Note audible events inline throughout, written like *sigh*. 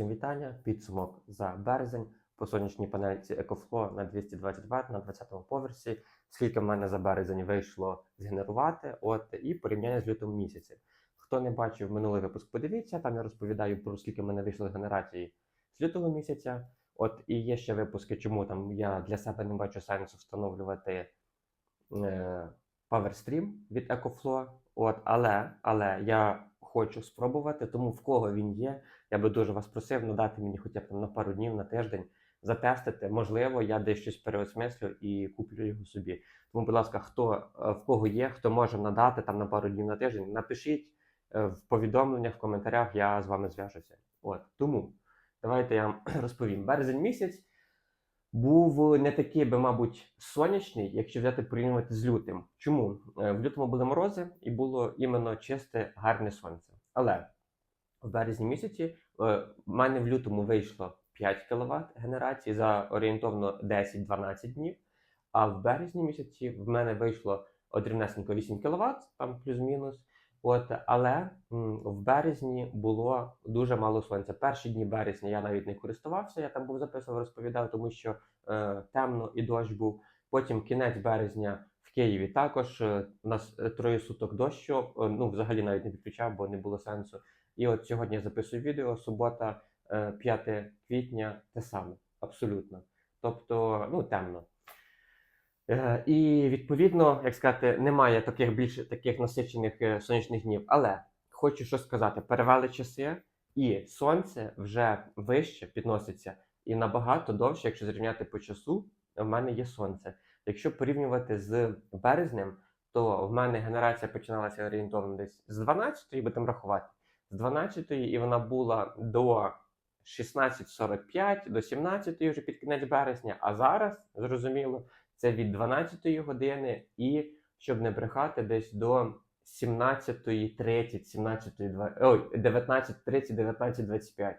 всім вітання. Підсумок за березень по сонячній панельці EcoFlow на 220 Вт на 20-му поверсі. Скільки в мене за березень вийшло згенерувати, от і порівняння з лютим місяцем. Хто не бачив минулий випуск, подивіться, там я розповідаю про скільки в мене вийшло генерації з лютого місяця. От і є ще випуски, чому там я для себе не бачу сенсу встановлювати е, PowerStream від EcoFlow. От, але, але я хочу спробувати, тому в кого він є, я би дуже вас просив надати мені хоча б там на пару днів, на тиждень, затестити. Можливо, я десь щось переосмислю і куплю його собі. Тому, будь ласка, хто е, в кого є, хто може надати там на пару днів на тиждень, напишіть е, в повідомленнях, в коментарях, я з вами зв'яжуся. От тому давайте я вам *clears throat* розповім. Березень місяць був не такий би, мабуть, сонячний, якщо взяти порівнювати з лютим. Чому? Е, В лютому були морози і було іменно чисте, гарне сонце. Але в березні місяці е, в мене в лютому вийшло 5 кВт генерації за орієнтовно 10-12 днів. А в березні місяці в мене вийшло одрівнесенько 8 кВт, там плюс-мінус. От, але в березні було дуже мало сонця. Перші дні березня я навіть не користувався. Я там був записував, розповідав, тому що е, темно і дощ був. Потім кінець березня в Києві також е, у нас е, троє суток дощу. е, Ну, взагалі навіть не підключав, бо не було сенсу. І от сьогодні я записую відео. Субота, е, 5 квітня, те саме, абсолютно. Тобто, ну, темно. Е, І відповідно, як сказати, немає таких більше таких насичених е, сонячних днів. Але хочу що сказати: перевели часи, і сонце вже вище підноситься і набагато довше, якщо зрівняти по часу, в мене є сонце. Якщо порівнювати з березнем, то в мене генерація починалася орієнтовно десь з 12-ї, будемо рахувати, з 12-ї, і вона була до 16.45, до 17-ї вже під кінець березня. А зараз, зрозуміло, це від 12-ї години і, щоб не брехати, десь до 17.30, 17, ой, 19.30, 19.25.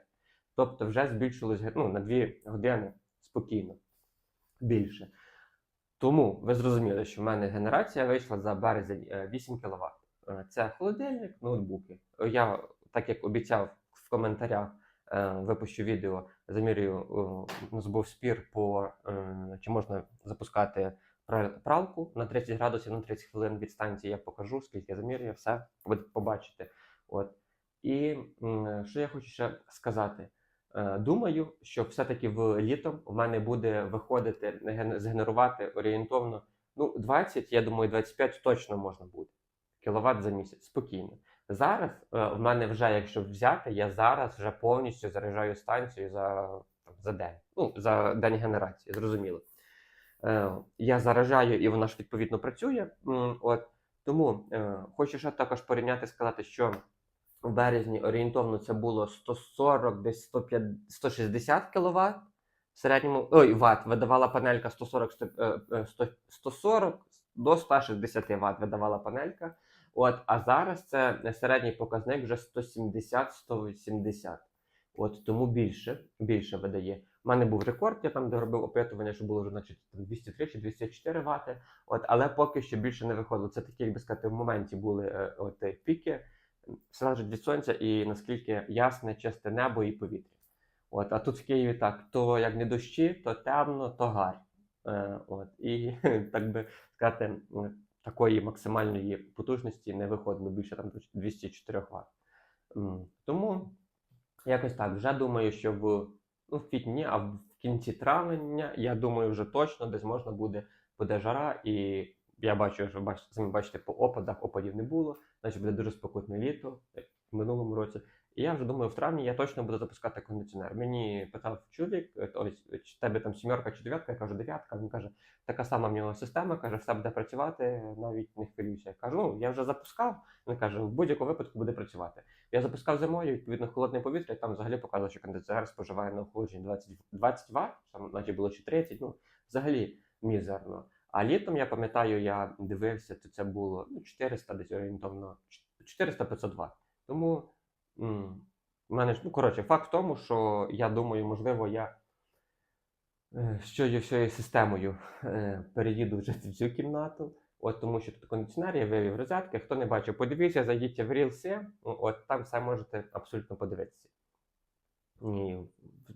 Тобто вже збільшилось ну, на 2 години спокійно більше. Тому ви зрозуміли, що в мене генерація вийшла за березень е, 8 кВт. Це холодильник, ноутбуки. Е, Я, так як обіцяв в коментарях, е, випущу відео, замірюю, е, у нас був спір по е, чи можна запускати пралку на 30 градусів на 30 хвилин від станції. Я покажу, скільки замірюю, все ви побачите. От. І що я хочу ще сказати. Е, Думаю, що все-таки в літом в мене буде виходити ген- згенерувати орієнтовно ну 20, я думаю, 25 точно можна буде кіловат за місяць спокійно. Зараз е, в мене вже, якщо взяти, я зараз вже повністю заряджаю станцію за, за день. Ну, за день генерації, зрозуміло. Е, я заражаю і вона ж відповідно працює. От тому хочу ще також порівняти, сказати, що в березні орієнтовно це було 140, десь 150, 160 кВт. В середньому ой, Вт видавала панелька 140, сто- е, е, 100 140 до 160 Вт видавала панелька. От, а зараз це середній показник вже 170-180. От тому більше, більше видає. У мене був рекорд, я там де робив опитування, що було вже значить, там 203 чи 204 Вт. От, але поки що більше не виходило. Це такі, як би сказати, в моменті були е, от, е, піки, залежить від сонця і наскільки ясне, чисте небо і повітря. От, а тут в Києві так: то як не дощі, то темно, то гарь. Е, от, і *laughs* так би сказати, такої максимальної потужності не виходило більше там 204 Вт. Тому якось так. Вже думаю, що в, ну, в квітні, а в кінці травня, я думаю, вже точно десь можна буде буде жара, і я бачу, що бачите, самі бачите, по опадах опадів не було, значить буде дуже спокійне літо, як в минулому році. І я вже думаю, в травні я точно буду запускати кондиціонер. Мені питав чоловік, е, ось чи тебе там сімерка чи дев'ятка, я кажу, дев'ятка. Він каже, така сама в нього система, каже, все буде працювати, навіть не хвилюйся. Я кажу, ну я вже запускав. Він каже, в будь-якому випадку буде працювати. Я запускав зимою, відповідно, холодне повітря, і там взагалі показувало, що кондиціонер споживає на охолодженні 20, 20 Вт, там наче було чи 30, ну взагалі мізерно. А літом я пам'ятаю, я дивився, то це було ну, 400 десь орієнтовно 400-500 Вт. Тому м, в мене ж, ну коротше, факт в тому, що я думаю, можливо, я е, з цією всією системою е, переїду вже в цю кімнату. От тому що тут кондиціонер, я вивів розетки. Хто не бачив, подивіться, зайдіть в Reels, от там все можете абсолютно подивитися. Ні,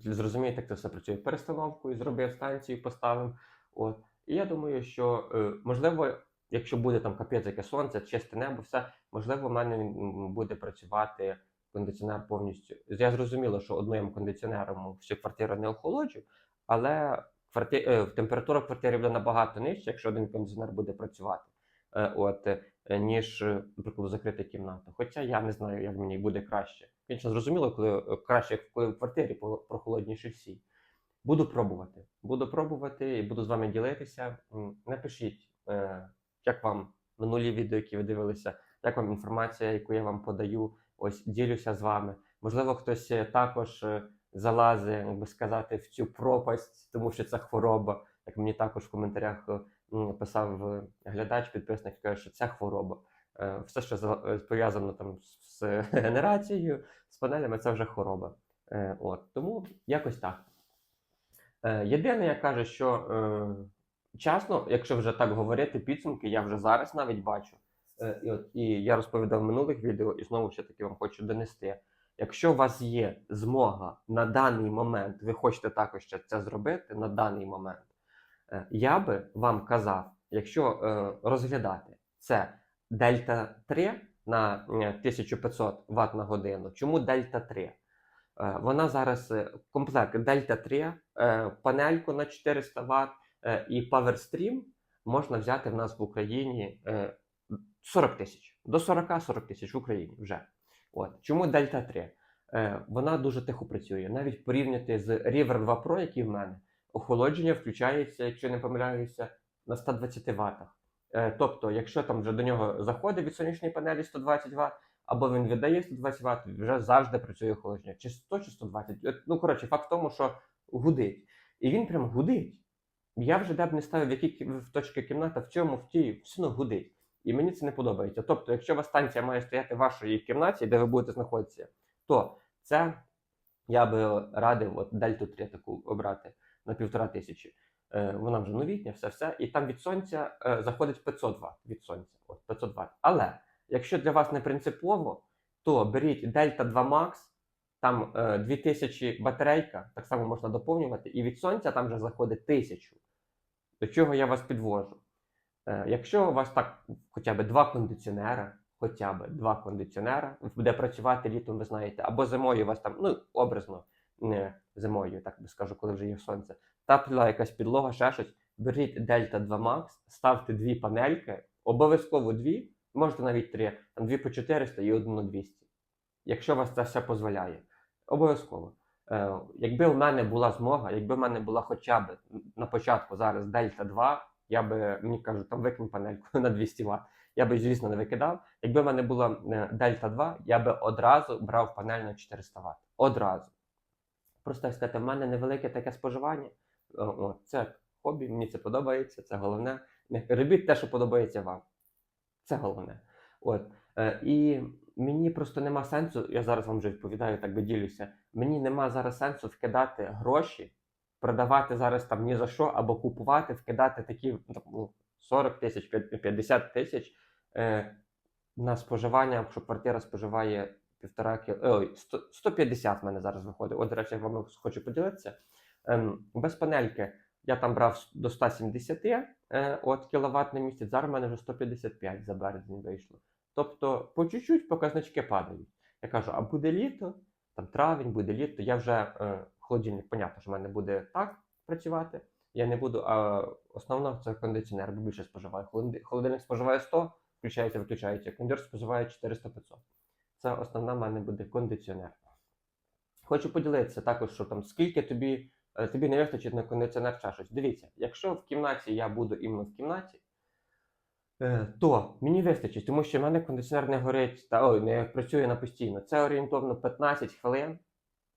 зрозумієте, як це все працює. Перестановкою, зробив станцію, поставив. От. І я думаю, що е, можливо, якщо буде там капець яке сонце, чисте небо, все, можливо, в мене буде працювати кондиціонер повністю. Я зрозуміло, що одним кондиціонером всю квартиру не охолоджу, але кварти... е, температура в буде набагато нижча, якщо один кондиціонер буде працювати. Е, От, ніж, наприклад, закрита кімната. Хоча я не знаю, як мені буде краще. Звісно, зрозуміло, коли краще, коли в квартирі прохолодніше всі. Буду пробувати. Буду пробувати і буду з вами ділитися. Напишіть, е, як вам минулі відео, які ви дивилися, як вам інформація, яку я вам подаю. Ось ділюся з вами. Можливо, хтось е, також е, залазить, як би сказати, в цю пропасть, тому що це хвороба. Як мені також в коментарях писав глядач, підписник, каже, що це хвороба. Все, що за- пов'язано там з- генерацією, з панелями, це вже хвороба. От тому якось так. Е, Єдине, я кажу, що е, чесно, якщо вже так говорити, підсумки я вже зараз навіть бачу. Е, і, от, і я розповідав в минулих відео, і знову ж таки вам хочу донести. Якщо у вас є змога на даний момент, ви хочете також це зробити на даний момент, я би вам казав, якщо розглядати це Дельта 3 на е, 1500 Вт на годину, чому Дельта 3? Е, Вона зараз е, комплект Дельта 3, е, панельку на 400 Вт і PowerStream можна взяти в нас в Україні е, 40 тисяч. До 40-40 тисяч в Україні вже. От. Чому Дельта 3? Е, Вона дуже тихо працює. Навіть порівняти з River 2 Pro, який в мене, охолодження включається, якщо не помиляюся, на 120 Вт. Тобто, якщо там вже до нього заходить від сонячної панелі 120 Вт, або він віддає 120 Вт, вже завжди працює охолодження. Чи 100, чи 120. Е, Ну, коротше, факт в тому, що гудить. І він прям гудить. Я вже де б не ставив, в якій в точки кімната, в цьому, в тій, все одно гудить. І мені це не подобається. Тобто, якщо у вас станція має стояти в вашій кімнаті, де ви будете знаходитися, то це я би радив от Дельту 3 таку обрати на півтора тисячі. Е, вона вже новітня, все все. І там від сонця е, заходить 500 Вт від сонця. От 500 Вт. Але якщо для вас не принципово, то беріть Дельта 2 Max, там е, 2000 батарейка, так само можна доповнювати, і від сонця там вже заходить 1000. До чого я вас підвожу? Е, якщо у вас так хоча б два кондиціонера, хоча б два кондиціонера, буде працювати літом, ви знаєте, або зимою у вас там, ну, образно, не зимою, так би скажу, коли вже є сонце, тепла якась підлога, ще щось, беріть Delta 2 Max, ставте дві панельки, обов'язково дві, можете навіть три, там дві по 400 і одну на 200. Якщо вас це все дозволяє. Обов'язково. Е, якби в мене була змога, якби в мене була хоча б на початку зараз Дельта 2, я би, мені кажуть, там викинь панельку *laughs* на 200 Вт. Я би, звісно, не викидав. Якби в мене була е, Дельта 2, я би одразу брав панель на 400 Вт. Одразу. Просто сказати, в мене невелике таке споживання. О, це хобі, мені це подобається, це головне. Робіть те, що подобається вам. Це головне. От. Е, і мені просто нема сенсу, я зараз вам вже відповідаю, так би ділюся. Мені нема зараз сенсу вкидати гроші, продавати зараз там ні за що, або купувати, вкидати такі ну, 40 тисяч, 50 тисяч е, на споживання, якщо квартира споживає півтора кіл... Ой, 100, 150 в мене зараз виходить. От, до речі, я вам хочу поділитися. Ем, без панельки я там брав до 170 е, от кіловат на місяць, зараз в мене вже 155 за березень вийшло. Тобто по чуть-чуть показнички падають. Я кажу, а буде літо, там травень, буде літо, я вже е, холодильник, понятно, що в мене буде так працювати. Я не буду, а основно це кондиціонер, бо більше споживає. Холодильник споживає 100, включається, виключається. Кондер споживає 400-500. Це основна в мене буде кондиціонер. Хочу поділитися також, що там скільки тобі, е, тобі не вистачить на кондиціонер щось. Дивіться, якщо в кімнаті я буду іменно в кімнаті, е, то мені вистачить, тому що в мене кондиціонер не горить та ой, не працює на постійно. Це орієнтовно 15 хвилин.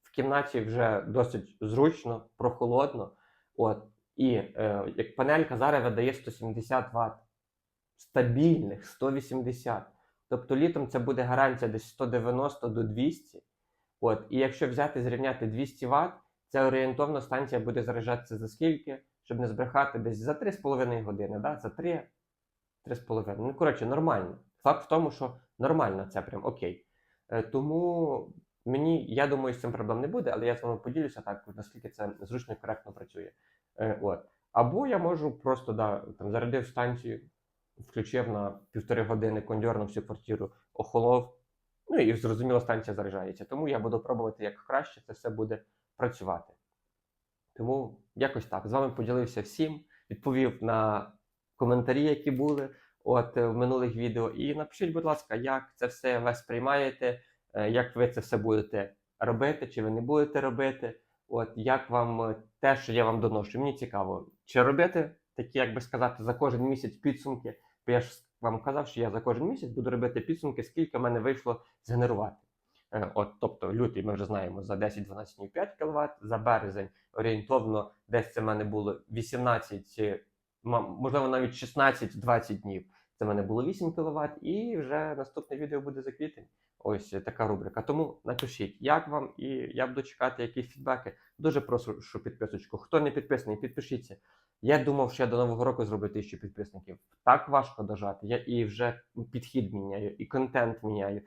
В кімнаті вже досить зручно, прохолодно. От. І е, як панелька зараз видає 170 Вт. Стабільних 180. Тобто літом це буде гарантія десь 190 до 200. От. І якщо взяти зрівняти 200 Вт, це орієнтовно станція буде заряджатися за скільки, щоб не збрехати десь за 3,5 години, да? за 3, 3,5. Ну, коротше, нормально. Факт в тому, що нормально це прям окей. Е, тому мені, я думаю, з цим проблем не буде, але я з вами поділюся так, наскільки це зручно і коректно працює. Е, от. Або я можу просто да, там, зарядив станцію, включив на півтори години кондьор на всю квартиру, охолов. Ну і зрозуміло, станція заряджається. Тому я буду пробувати, як краще це все буде працювати. Тому якось так. З вами поділився всім, відповів на коментарі, які були от е, в минулих відео. І напишіть, будь ласка, як це все ви сприймаєте, е, як ви це все будете робити, чи ви не будете робити. От як вам е, те, що я вам доношу, мені цікаво, чи робити такі, як би сказати, за кожен місяць підсумки. Бо я ж вам казав, що я за кожен місяць буду робити підсумки, скільки в мене вийшло згенерувати. Е, От, тобто, лютий ми вже знаємо за 10-12,5 кВт, за березень орієнтовно десь це в мене було 18, е, можливо, навіть 16-20 днів. Це в мене було 8 кВт, і вже наступне відео буде за квітень. Ось така рубрика. Тому напишіть, як вам, і я буду чекати якісь фідбеки. Дуже прошу підписочку. Хто не підписаний, підпишіться. Я думав, що я до Нового року зроблю тисячу підписників. Так важко дожати. Я і вже підхід міняю, і контент міняю,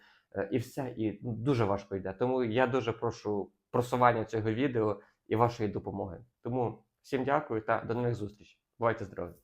і все. І ну, дуже важко йде. Тому я дуже прошу просування цього відео і вашої допомоги. Тому всім дякую та до нових зустрічей. Бувайте здорові!